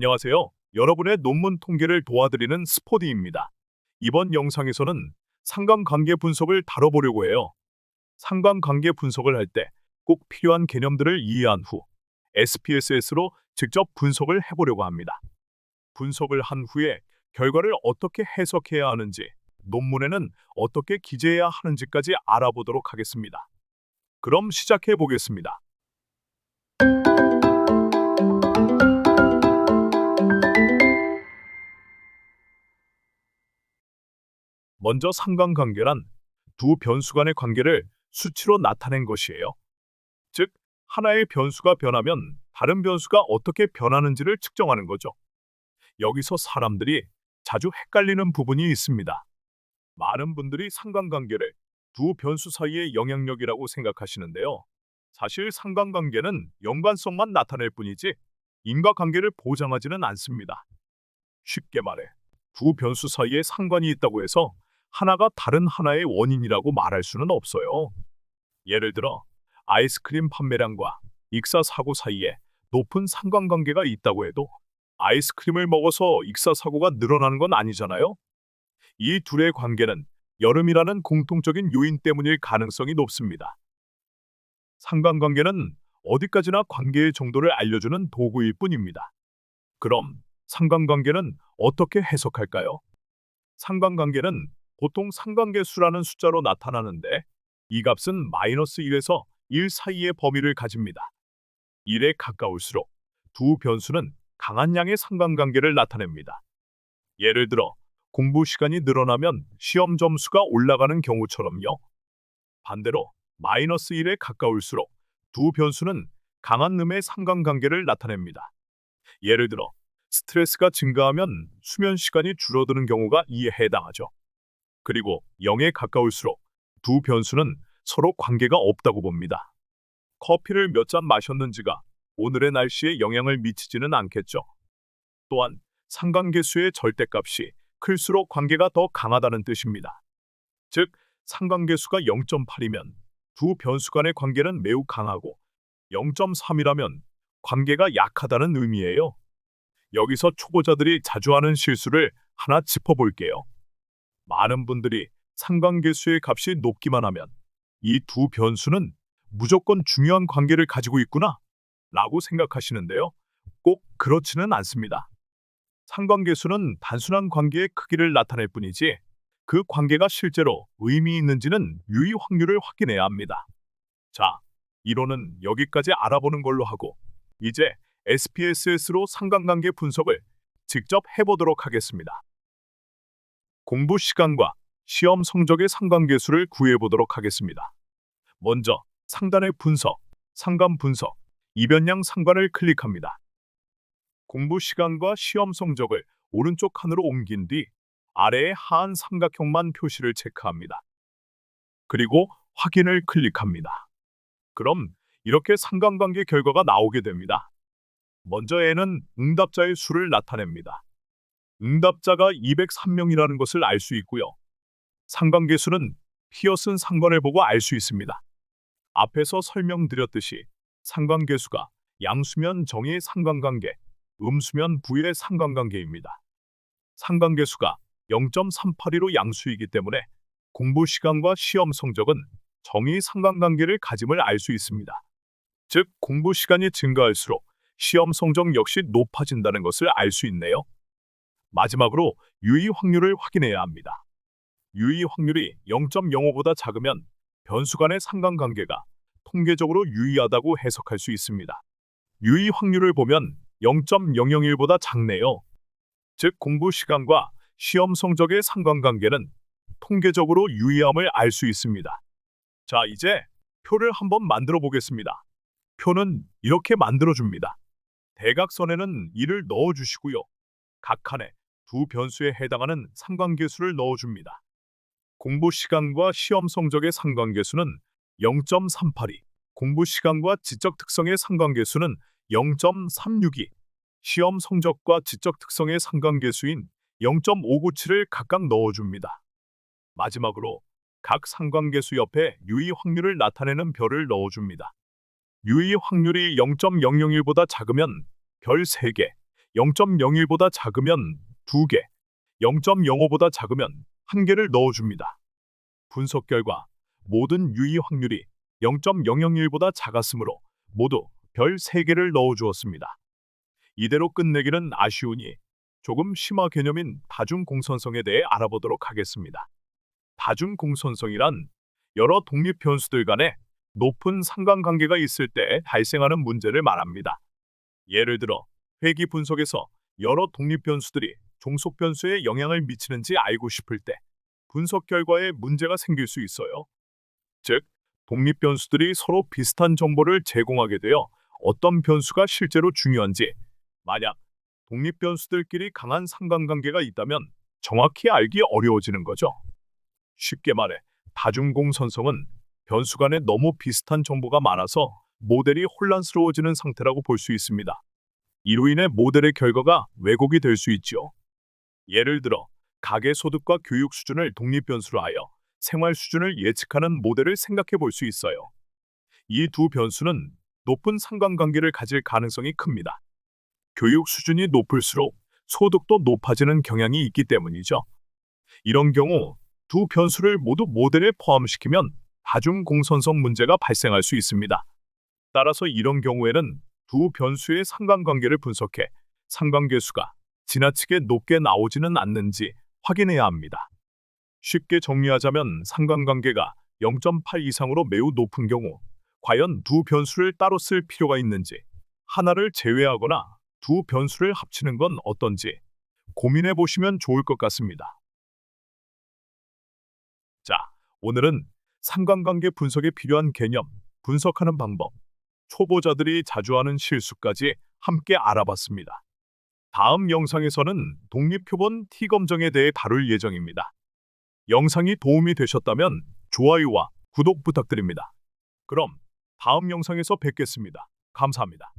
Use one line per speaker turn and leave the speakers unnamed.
안녕하세요. 여러분의 논문 통계를 도와드리는 스포디입니다. 이번 영상에서는 상관관계 분석을 다뤄보려고 해요. 상관관계 분석을 할 때 꼭 필요한 개념들을 이해한 후 SPSS로 직접 분석을 해보려고 합니다. 분석을 한 후에 결과를 어떻게 해석해야 하는지, 논문에는 어떻게 기재해야 하는지까지 알아보도록 하겠습니다. 그럼 시작해 보겠습니다. 먼저 상관관계란 두 변수 간의 관계를 수치로 나타낸 것이에요. 즉, 하나의 변수가 변하면 다른 변수가 어떻게 변하는지를 측정하는 거죠. 여기서 사람들이 자주 헷갈리는 부분이 있습니다. 많은 분들이 상관관계를 두 변수 사이의 영향력이라고 생각하시는데요. 사실 상관관계는 연관성만 나타낼 뿐이지 인과관계를 보장하지는 않습니다. 쉽게 말해 두 변수 사이에 상관이 있다고 해서 하나가 다른 하나의 원인이라고 말할 수는 없어요. 예를 들어 아이스크림 판매량과 익사 사고 사이에 높은 상관관계가 있다고 해도 아이스크림을 먹어서 익사 사고가 늘어나는 건 아니잖아요. 이 둘의 관계는 여름이라는 공통적인 요인 때문일 가능성이 높습니다. 상관관계는 어디까지나 관계의 정도를 알려주는 도구일 뿐입니다. 그럼 상관관계는 어떻게 해석할까요? 상관관계는 보통 상관계수라는 숫자로 나타나는데 이 값은 마이너스 1에서 1 사이의 범위를 가집니다. 1에 가까울수록 두 변수는 강한 양의 상관관계를 나타냅니다. 예를 들어 공부 시간이 늘어나면 시험 점수가 올라가는 경우처럼요. 반대로 마이너스 1에 가까울수록 두 변수는 강한 음의 상관관계를 나타냅니다. 예를 들어 스트레스가 증가하면 수면 시간이 줄어드는 경우가 이에 해당하죠. 그리고 0에 가까울수록 두 변수는 서로 관계가 없다고 봅니다. 커피를 몇 잔 마셨는지가 오늘의 날씨에 영향을 미치지는 않겠죠. 또한 상관계수의 절대값이 클수록 관계가 더 강하다는 뜻입니다. 즉, 상관계수가 0.8이면 두 변수 간의 관계는 매우 강하고 0.3이라면 관계가 약하다는 의미예요. 여기서 초보자들이 자주 하는 실수를 하나 짚어볼게요. 많은 분들이 상관계수의 값이 높기만 하면 이 두 변수는 무조건 중요한 관계를 가지고 있구나 라고 생각하시는데요. 꼭 그렇지는 않습니다. 상관계수는 단순한 관계의 크기를 나타낼 뿐이지 그 관계가 실제로 의미 있는지는 유의 확률을 확인해야 합니다. 자, 이론은 여기까지 알아보는 걸로 하고 이제 SPSS로 상관관계 분석을 직접 해보도록 하겠습니다. 공부 시간과 시험 성적의 상관계수를 구해보도록 하겠습니다. 먼저 상단의 분석, 상관 분석, 이변량 상관을 클릭합니다. 공부 시간과 시험 성적을 오른쪽 칸으로 옮긴 뒤 아래의 하한 삼각형만 표시를 체크합니다. 그리고 확인을 클릭합니다. 그럼 이렇게 상관관계 결과가 나오게 됩니다. 먼저 N은 응답자의 수를 나타냅니다. 응답자가 203명이라는 것을 알 수 있고요. 상관계수는 피어슨 상관을 보고 알 수 있습니다. 앞에서 설명드렸듯이 상관계수가 양수면 정의 상관관계, 음수면 부의 상관관계입니다. 상관계수가 0.382로 양수이기 때문에 공부 시간과 시험 성적은 정의 상관관계를 가짐을 알 수 있습니다. 즉, 공부 시간이 증가할수록 시험 성적 역시 높아진다는 것을 알 수 있네요. 마지막으로 유의 확률을 확인해야 합니다. 유의 확률이 0.05보다 작으면 변수 간의 상관관계가 통계적으로 유의하다고 해석할 수 있습니다. 유의 확률을 보면 0.001보다 작네요. 즉 공부 시간과 시험 성적의 상관관계는 통계적으로 유의함을 알 수 있습니다. 자, 이제 표를 한번 만들어 보겠습니다. 표는 이렇게 만들어 줍니다. 대각선에는 1을 넣어 주시고요. 각 칸에 두 변수에 해당하는 상관계수를 넣어 줍니다. 공부 시간과 시험 성적의 상관계수는 0.382, 공부 시간과 지적 특성의 상관계수는 0.362, 시험 성적과 지적 특성의 상관계수인 0.597을 각각 넣어줍니다. 마지막으로 각 상관계수 옆에 유의 확률을 나타내는 별을 넣어줍니다. 유의 확률이 0.001보다 작으면 별 3개, 0.01보다 작으면 2개, 0.05보다 작으면 1개를 넣어줍니다. 분석 결과 모든 유의 확률이 0.001보다 작았으므로 모두 별 3개를 넣어주었습니다. 이대로 끝내기는 아쉬우니 조금 심화 개념인 다중공선성에 대해 알아보도록 하겠습니다. 다중공선성이란 여러 독립 변수들 간에 높은 상관관계가 있을 때 발생하는 문제를 말합니다. 예를 들어 회귀 분석에서 여러 독립 변수들이 종속 변수에 영향을 미치는지 알고 싶을 때 분석 결과에 문제가 생길 수 있어요. 즉, 독립 변수들이 서로 비슷한 정보를 제공하게 되어 어떤 변수가 실제로 중요한지 만약 독립 변수들끼리 강한 상관관계가 있다면 정확히 알기 어려워지는 거죠. 쉽게 말해 다중공선성은 변수 간에 너무 비슷한 정보가 많아서 모델이 혼란스러워지는 상태라고 볼 수 있습니다. 이로 인해 모델의 결과가 왜곡이 될 수 있죠. 예를 들어 가계 소득과 교육 수준을 독립 변수로 하여 생활 수준을 예측하는 모델을 생각해 볼 수 있어요. 이 두 변수는 높은 상관관계를 가질 가능성이 큽니다. 교육 수준이 높을수록 소득도 높아지는 경향이 있기 때문이죠. 이런 경우 두 변수를 모두 모델에 포함시키면 다중 공선성 문제가 발생할 수 있습니다. 따라서 이런 경우에는 두 변수의 상관관계를 분석해 상관계수가 지나치게 높게 나오지는 않는지 확인해야 합니다. 쉽게 정리하자면 상관관계가 0.8 이상으로 매우 높은 경우 과연 두 변수를 따로 쓸 필요가 있는지 하나를 제외하거나 두 변수를 합치는 건 어떤지 고민해 보시면 좋을 것 같습니다. 자, 오늘은 상관관계 분석에 필요한 개념, 분석하는 방법, 초보자들이 자주 하는 실수까지 함께 알아봤습니다. 다음 영상에서는 독립표본 T검정에 대해 다룰 예정입니다. 영상이 도움이 되셨다면 좋아요와 구독 부탁드립니다. 그럼 다음 영상에서 뵙겠습니다. 감사합니다.